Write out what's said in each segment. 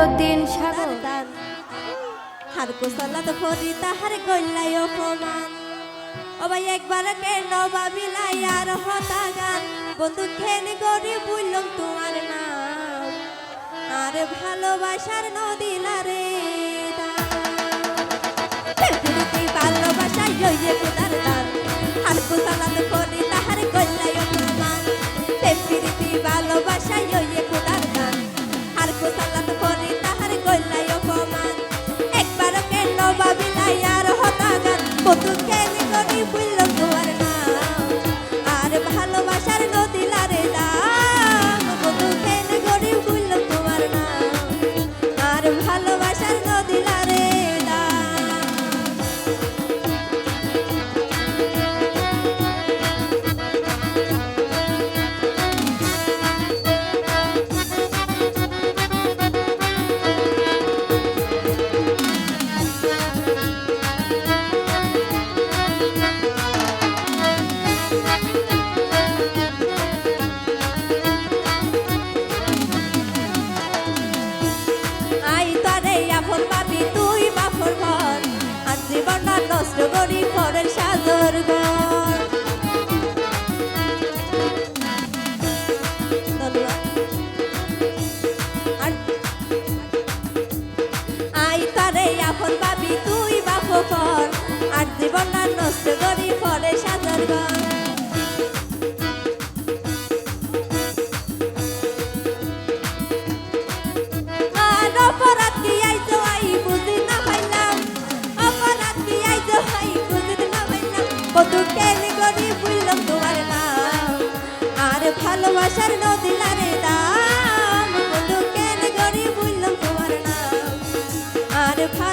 যতীন সাগর। হার কুশলত ফরি তাহার গল্লাই অপমান। ও ভাই, একবার কেন ভাবিলাই আর হতা গান বন্ধু খেন গরি বললাম তোমার নাম? আর ভালোবাসার নদীলা রে ভালোবাসা ইয়ে খুদার দান। হার কুশলত ফরি তারে পাবি তুই বাপ ঘর আর জীবন জীবনটা নষ্ট করি পরের সাজর ঘর। আর অপরাধ কি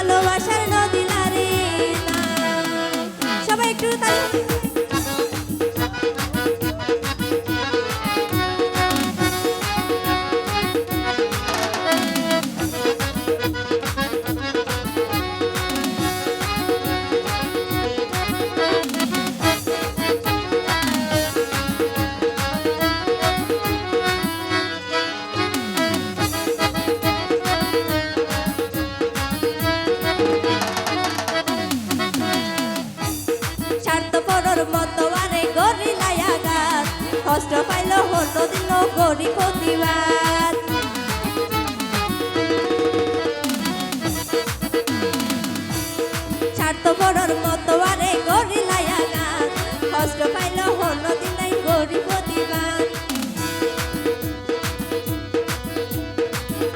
ভালোবাসার নদী নারে সবাই একটু তালি কষ্ট পাইল হল দিল গরি প্রতিবাদ। স্বার্থপরর মতো আরে গরিলাই আঘাত। কষ্ট পাইল প্রতিবাদ।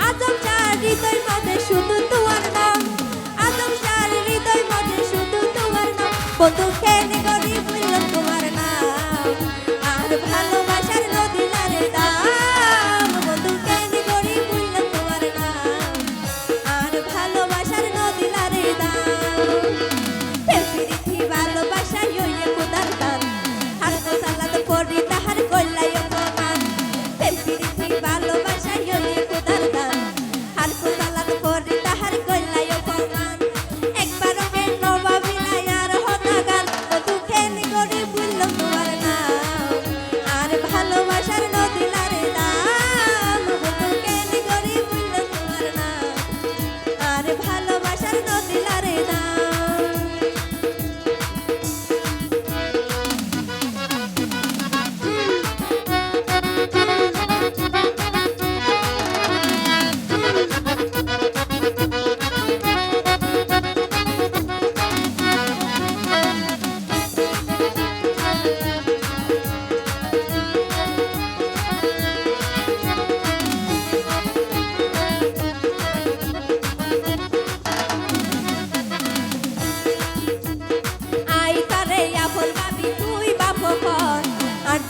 আজম চার হৃদয় শুধু তোমার নাম। আজম চার হৃদয় শুধু তোমার নাম। করি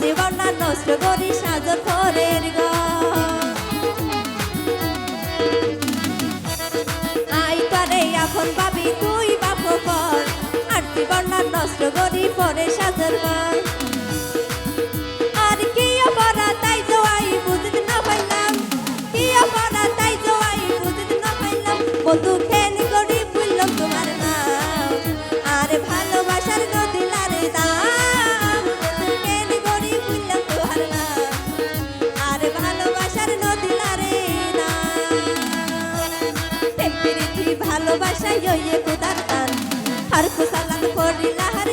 জীবনটা নষ্ট করি সাজর ঘরের ঘর আই আপন ভাবি, তুই বাপ ঘর আর জীবনটা নষ্ট করি পরে সাজর ঘর ভালোবাসায় কোথার আর কোথালাম করিলা হার